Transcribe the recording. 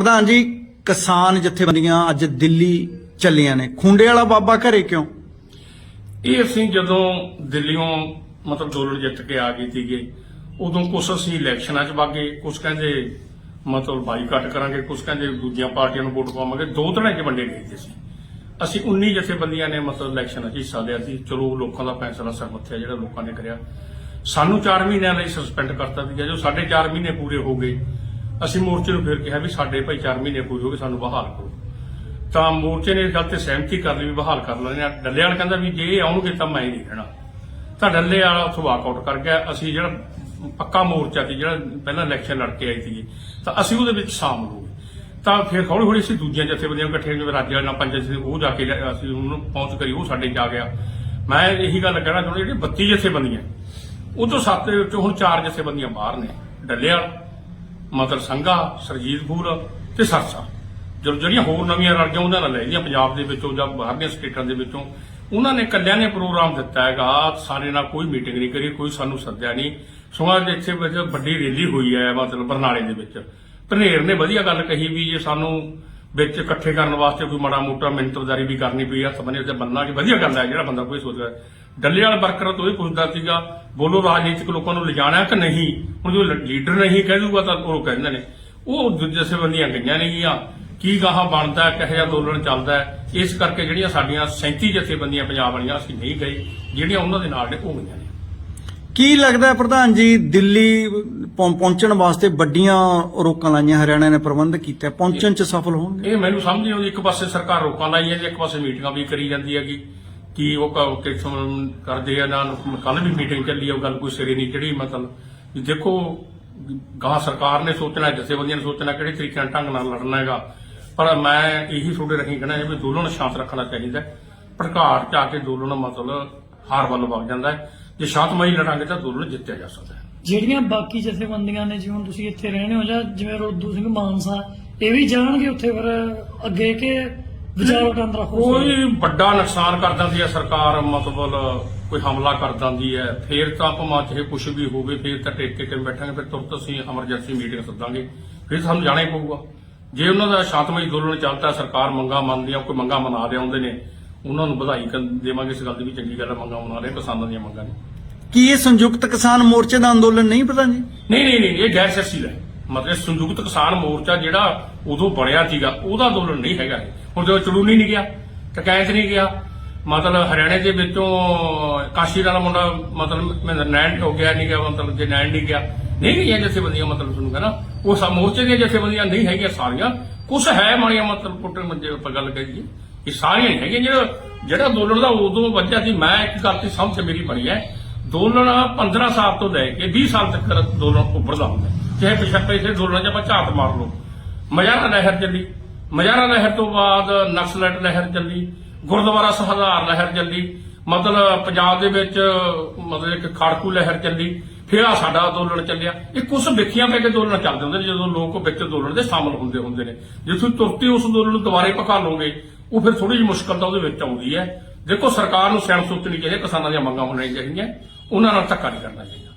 ਪ੍ਰਧਾਨ ਜੀ, ਕਿਸਾਨ ਜਥੇਬੰਦੀਆਂ ਅੱਜ ਦਿੱਲੀ ਚੱਲੀਆਂ ਨੇ। ਖੁੰਡੇ ਵਾਲਾ ਬਾਬਾ ਘਰੇ ਕਿਉਂ? ਇਹ ਅਸੀਂ ਜਦੋਂ ਦਿੱਲੀੋਂ ਮਤਲਬ ਅੰਦੋਲਨ ਜਿੱਤ ਕੇ ਆ ਗਏ ਸੀਗੇ, ਉਦੋਂ ਕੁਛ ਅਸੀਂ ਇਲੈਕਸ਼ਨਾਂ 'ਚ ਵਾਗੇ ਕੁਛ ਕਹਿੰਦੇ ਮਤਲਬ ਬਾਈਕਾਟ ਕਰਾਂਗੇ, ਕੁਛ ਕਹਿੰਦੇ ਦੂਜੀਆਂ ਪਾਰਟੀਆਂ ਨੂੰ ਵੋਟ ਪਾਵਾਂਗੇ। ਦੋ ਤਰ੍ਹਾਂ 'ਚ ਵੰਡੇ ਗਏ ਸੀ ਅਸੀਂ। ਅਸੀਂ 19 ਜਥੇਬੰਦੀਆਂ ਨੇ ਮਤਲਬ ਇਲੈਕਸ਼ਨ 'ਚ ਹਿੱਸਾ ਲਿਆ ਸੀ। ਚਲੋ ਲੋਕਾਂ ਦਾ ਫੈਸਲਾ ਸਰਮੱਥਿਆ ਜਿਹੜਾ ਲੋਕਾਂ ਨੇ ਕਰਿਆ। ਸਾਨੂੰ 4 ਮਹੀਨਿਆਂ ਲਈ ਸਸਪੈਂਡ ਕਰਤਾ ਸੀ ਜੋ ਸਾਡੇ 4 ਮਹੀਨੇ ਪੂਰੇ ਹੋ ਗਏ ਅਸੀਂ ਮੋਰਚੇ ਨੂੰ ਫਿਰ ਕਿਹਾ ਵੀ ਸਾਡੇ ਭਾਈ 4 ਮਹੀਨੇ ਪੂਰੇ ਹੋ ਸਾਨੂੰ ਬਹਾਲ ਕਰੋ। ਤਾਂ ਮੋਰਚੇ ਨੇ ਇਸ ਗੱਲ ਤੇ ਸਹਿਮਤੀ ਕਰ ਲਈ ਵੀ ਬਹਾਲ ਕਰ ਲੈਣੇ ਆ। ਡੱਲੇ ਵਾਲਾ ਕਹਿੰਦਾ ਵੀ ਜੇ ਆਉਣਗੇ ਤਾਂ ਮੈਂ ਹੀ ਨਹੀਂ ਰਹਿਣਾ। ਤਾਂ ਡੱਲੇ ਵਾਲਾ ਉੱਥੋਂ ਵਾਕਆਊਟ ਕਰ ਗਿਆ। ਅਸੀਂ ਜਿਹੜਾ ਪੱਕਾ ਮੋਰਚਾ ਸੀ, ਜਿਹੜਾ ਪਹਿਲਾਂ ਇਲੈਕਸ਼ਨ ਲੜ ਕੇ ਆਈ ਸੀ ਤਾਂ ਅਸੀਂ ਉਹਦੇ ਵਿੱਚ ਸ਼ਾਮਲ ਹੋ ਗਏ। ਤਾਂ ਫਿਰ ਹੌਲੀ ਹੌਲੀ ਅਸੀਂ ਦੂਜੀਆਂ ਜਥੇਬੰਦੀਆਂ ਇਕੱਠੇ ਜਿਵੇਂ ਰਾਜਿਆਂ ਨਾਲ ਪੰਜ ਸੀ ਉਹ ਜਾ ਕੇ ਅਸੀਂ ਉਹਨੂੰ ਪਹੁੰਚ ਕਰੀ, ਉਹ ਸਾਡੇ ਜਾ ਗਿਆ। ਮੈਂ ਇਹੀ ਗੱਲ ਕਹਿਣਾ ਚਾਹੁੰਦਾ ਜਿਹੜੀ 32 ਜਥੇਬੰਦੀਆਂ ਉਹ ਤੋਂ ਸੱਤ ਦੇ ਵਿੱਚੋਂ ਹੁਣ ਚਾਰ ਜਥੇਬੰਦੀਆਂ ਬਾਹਰ ਨੇ, ਡੱਲੇ ਵਾਲਾ। ਮਤਲਬ ਸੰਘਾ ਸਰਜੀਤਪੁਰ ਤੇ ਸਰਸਾ। ਜਦੋਂ ਜਿਹੜੀਆਂ ਹੋਰ ਨਵੀਆਂ ਰਲ ਉਹਨਾਂ ਨਾਲ ਲੈ ਗਈਆਂ, ਪੰਜਾਬ ਦੇ ਵਿੱਚੋਂ ਜਾਂ ਬਾਹਰਲੀਆਂ ਸਟੇਟਾਂ ਦੇ ਵਿੱਚੋਂ, ਉਹਨਾਂ ਨੇ ਕੱਲਿਆਂ ਨੇ ਪ੍ਰੋਗਰਾਮ ਦਿੱਤਾ ਹੈਗਾ। ਸਾਰੇ ਨਾਲ ਕੋਈ ਮੀਟਿੰਗ ਨਹੀਂ ਕਰੀ, ਕੋਈ ਸਾਨੂੰ ਸੱਦਿਆ ਨਹੀਂ। ਸੋ ਅੱਜ ਇੱਥੇ ਵਿੱਚ ਵੱਡੀ ਰੈਲੀ ਹੋਈ ਹੈ, ਮਤਲਬ ਬਰਨਾਲੇ ਦੇ ਵਿੱਚ। ਭਨੇਰ ਨੇ ਵਧੀਆ ਗੱਲ ਕਹੀ ਵੀ ਜੇ ਸਾਨੂੰ ਵਿੱਚ ਇਕੱਠੇ ਕਰਨ ਵਾਸਤੇ ਕੋਈ ਮਾੜਾ ਮੋਟਾ ਮਿੰਤਰਦਾਰੀ ਵੀ ਕਰਨੀ ਪਈ, ਹੱਥ ਬੰਨੇ ਤੇ ਬੰਨਾ ਕਿ ਵਧੀਆ ਗੱਲ ਹੈ, ਜਿਹੜਾ ਬੰਦਾ ਕੋਈ ਸੋਚਦਾ ਡੱਲੇ ਵਾਲਾ ਵਰਕਰ ਤੋਂ ਇਹ ਪੁੱਛਦਾ ਸੀਗਾ ਬੋਲੋ ਰਾਜਨੀਤਿਕ ਲੋਕਾਂ ਨੂੰ ਲਿਜਾਣਾ ਕਿ ਨਹੀਂ? ਹੁਣ ਜੋ ਲੀਡਰ ਨਹੀਂ ਕਹਿ ਦੂਗਾ ਤਾਂ ਉਹ ਕਹਿੰਦੇ ਨੇ। ਉਹ ਦੂਜੇ ਬੰਦੀਆਂ ਗਈਆਂ ਨੇਗੀਆਂ ਕੀ ਗਾਹਾਂ ਬਣਦਾ ਹੈ, ਕਿਹੋ ਜਿਹਾ ਅੰਦੋਲਨ ਚੱਲਦਾ ਹੈ? ਇਸ ਕਰਕੇ ਜਿਹੜੀਆਂ ਸਾਡੀਆਂ 37 ਜਥੇਬੰਦੀਆਂ ਪੰਜਾਬ ਵਾਲੀਆਂ ਅਸੀਂ ਨਹੀਂ ਗਏ ਜਿਹੜੀਆਂ ਉਹਨਾਂ ਦੇ ਨਾਲ ਨੇ ਉਹ ਗਈਆਂ ਨੇ। ਕੀ ਲੱਗਦਾ ਪ੍ਰਧਾਨ ਜੀ ਦਿੱਲੀ ਪਹੁੰ- ਪਹੁੰਚਣ ਵਾਸਤੇ ਵੱਡੀਆਂ ਰੋਕਾਂ ਲਾਈਆਂ ਹਰਿਆਣਾ ਨੇ ਪ੍ਰਬੰਧ ਕੀਤਾ ਪਹੁੰਚਣ ਚ ਸਫਲ ਹੋਣਗੇ? ਇਹ ਮੈਨੂੰ ਸਮਝ ਨਹੀਂ ਆਉਂਦੀ ਇੱਕ ਪਾਸੇ ਸਰਕਾਰ ਰੋਕਾਂ ਲਾਈ ਹੈ ਜੀ ਇੱਕ ਪਾਸੇ ਮੀਟਿੰਗਾਂ ਵੀ ਕਰੀ ਜਾਂਦੀ ਹੈਗੀ। ਕਿ ਉਹ ਕ- ਕਰਦੇ ਆ ਨਾ ਕੱਲ ਵੀ ਮੀਟਿੰਗ ਚੱਲੀ ਆ, ਉਹ ਗੱਲ ਕੋਈ ਸਿਰੇ ਨਹੀਂ ਚੜੀ ਮਤਲਬ? ਦੇਖੋ, ਗਾਂ ਸਰਕਾਰ ਨੇ ਸੋਚਣਾ, ਜਥੇਬੰਦੀਆਂ ਨੇ ਸੋਚਣਾ ਕਿਹੜੇ ਤਰੀਕੇ ਨਾਲ ਢੰਗ ਨਾਲ ਲੜਨਾ ਹੈਗਾ। ਪਰ ਮੈਂ ਇਹੀ ਤੁਹਾਡੇ ਰਹੀ ਕਹਿਣਾ ਹੈ ਵੀ ਅੰਦੋਲਨ ਸ਼ਾਂਤ ਰੱਖਣਾ ਚਾਹੀਦਾ ਹੈ। ਚ ਆ ਕੇ ਅੰਦੋਲਨ ਮਤਲਬ ਹਾਰ ਵੱਲ ਵਗ ਜਾਂਦਾ ਹੈ। ਜੇ ਸ਼ਾਂਤਮਈ ਲੜਾਂਗੇ ਤਾਂ ਅੰਦੋਲਨ ਜਿੱਤਿਆ ਜਾ ਸਕਦਾ ਹੈ। ਜਿਹੜੀਆਂ ਬਾਕੀ ਜਥੇਬੰਦੀਆਂ ਨੇ, ਜਿਵੇਂ ਤੁਸੀਂ ਇੱਥੇ ਰਹਿੰਦੇ ਹੋ ਜਾਂ ਜਿਵੇਂ ਰੋਦੂ ਸਿੰਘ ਮਾਨਸਾ, ਇਹ ਵੀ ਜਾਣਗੇ ਉੱਥੇ ਫਿਰ ਅੱਗੇ ਕਿ ਵਿਚਾਰ? ਕੋਈ ਵੱਡਾ ਨੁਕਸਾਨ ਕਰ ਦਿੰਦੀ ਹੈ ਸਰਕਾਰ ਮਤਲਬ ਕੋਈ ਹਮਲਾ ਕਰ ਦਿੰਦੀ ਹੈ ਫੇਰ ਤਾਂ ਭਾਵੇਂ ਚਾਹੇ ਕੁਝ ਵੀ ਹੋਵੇ ਫੇਰ ਤਾਂ ਟੇਕ ਕੇ ਕਿਵੇਂ ਬੈਠਾਂਗੇ ਫਿਰ ਤੁਰਤ ਅਸੀਂ ਐਮਰਜੈਂਸੀ ਮੀਟਿੰਗ ਸੱਦਾਂਗੇ। ਫਿਰ ਸਾਨੂੰ ਜਾਣਾ ਹੀ ਪਊਗਾ। ਜੇ ਉਹਨਾਂ ਦਾ ਸ਼ਾਂਤਮਈ ਅੰਦੋਲਨ ਚੱਲਦਾ ਸਰਕਾਰ ਮੰਗਾ ਮੰਨਦੀ ਆ ਕੋਈ ਮੰਗਾ ਮਨਾ ਰਹੇ ਹੁੰਦੇ ਨੇ ਉਹਨਾਂ ਨੂੰ ਵਧਾਈ ਕਰ- ਦੇਵਾਂਗੇ ਇਸ ਗੱਲ ਦੀ ਵੀ ਚੰਗੀ ਗੱਲ ਹੈ ਮੰਗਾ ਮਨਾ ਰਹੇ ਕਿਸਾਨਾਂ ਦੀਆਂ ਮੰਗਾਂ ਨੇ। ਕੀ ਇਹ ਸੰਯੁਕਤ ਕਿਸਾਨ ਮੋਰਚੇ ਦਾ ਅੰਦੋਲਨ ਨਹੀਂ ਪ੍ਰਧਾਨ ਜੀ? ਨਹੀਂ ਨਹੀਂ ਨਹੀਂ ਇਹ ਗੈਰ ਸਿਆਸੀ ਹੈ। ਮਤਲਬ ਸੰਯੁਕਤ ਕਿਸਾਨ ਮੋਰਚਾ ਜਿਹੜਾ ਉਦੋਂ ਬਣਿਆ ਸੀਗਾ, ਉਹਦਾ ਅੰਦੋਲਨ ਨਹੀਂ ਹੈਗਾ ਹੁਣ ਜਦੋਂ ਚੜੂਨੀ ਨਹੀਂ ਗਿਆ ਟਕੈਤ ਨਹੀਂ ਗਿਆ। ਮਤਲਬ ਹਰਿਆਣੇ ਦੇ ਵਿੱਚੋਂ ਕਾਸ਼ੀ ਵਾਲਾ ਮੁੰਡਾ ਮਤਲਬ ਮੈਂ ਨੈਣ ਹੋ ਗਿਆ, ਨਹੀਂ ਗਿਆ, ਮਤਲਬ ਜੇ ਨੈਣ ਨਹੀਂ ਗਿਆ। ਨਹੀਂ ਗਈਆਂ ਜਥੇਬੰਦੀਆਂ ਮਤਲਬ ਤੁਹਾਨੂੰ ਕਹਿੰਦਾ ਉਹ ਸਾ ਮੋਰਚੇ ਦੀਆਂ ਜਥੇਬੰਦੀਆਂ ਨਹੀਂ ਹੈਗੀਆਂ ਸਾਰੀਆਂ। ਕੁਝ ਹੈ ਮਾੜੀਆਂ ਮਤਲਬ ਪੁੱਟੇ ਮੰਜੇ ਆਪਾਂ ਗੱਲ ਕਰੀਏ। ਇਹ ਸਾਰੀਆਂ ਨਹੀਂ ਹੈਗੀਆਂ। ਜਿਹੜਾ ਜਿਹੜਾ ਅੰਦੋਲਨ ਦਾ ਉਦੋਂ ਵੱਜਿਆ ਸੀ, ਮੈਂ ਇੱਕ ਗੱਲ ਤੇ ਸਮਝ ਮੇਰੀ ਬਣੀ ਹੈ। ਅੰਦੋਲਨ 15 ਸਾਲ ਤੋਂ ਲੈ ਕੇ 20 ਸਾਲ ਤੱਕ ਅੰਦੋਲਨ ਉੱਭਰਦਾ ਹੁੰਦਾ ਚਾਹੇ ਪਿਛਲੇ ਇਸੇ ਅੰਦੋਲਨ 'ਚ ਆਪਾਂ ਝਾਤ ਮਾਰ ਲਓ। ਮਜਾਰਾ ਲਹਿਰ ਚੱਲੀ। ਮਜਾਰਾ ਲਹਿਰ ਤੋਂ ਬਾਅਦ ਨਕਸਲਟ ਲਹਿਰ ਚੱਲੀ। ਗੁਰਦੁਆਰਾ ਸਹਦਾਰ ਲਹਿਰ ਚੱਲੀ। ਮਤਲਬ ਪੰਜਾਬ ਦੇ ਵਿੱਚ ਮਤਲਬ ਇੱਕ ਖਾੜਕੂ ਲਹਿਰ ਚੱਲੀ। ਫਿਰ ਆ ਸਾਡਾ ਅੰਦੋਲਨ ਚੱਲਿਆ। ਇਹ ਕੁਝ ਵਿਖੀਆਂ ਪੈ ਕੇ ਅੰਦੋਲਨ ਚੱਲਦੇ ਹੁੰਦੇ ਨੇ ਜਦੋਂ ਲੋਕ ਵਿੱਚ ਅੰਦੋਲਨ ਦੇ ਸ਼ਾਮਲ ਹੁੰਦੇ ਹੁੰਦੇ ਨੇ। ਜੇ ਤੁਸੀਂ ਤੁਰਤੀ ਉਸ ਅੰਦੋਲਨ ਨੂੰ ਦੁਬਾਰੇ ਪਕਾ ਲਓਗੇ ਉਹ ਫਿਰ ਥੋੜੀ ਜਿਹੀ ਮੁਸ਼ਕਲ ਤਾਂ ਉਹਦੇ ਵਿੱਚ ਆਉਂਦੀ ਹੈ। ਦੇਖੋ ਸਰਕਾਰ ਨੂੰ ਸਿਆਣ ਸੋਚਣੀ ਚਾਹੀਦੀ ਹੈ, ਕਿਸਾਨਾਂ ਦੀਆਂ ਮੰਗਾਂ ਹੋਣੀਆਂ ਚਾਹੀਦੀਆਂ। ਉਹਨਾਂ ਨਾਲ ਧੱਕਾ ਨਹੀਂ ਕਰਨਾ ਚਾਹੀਦਾ।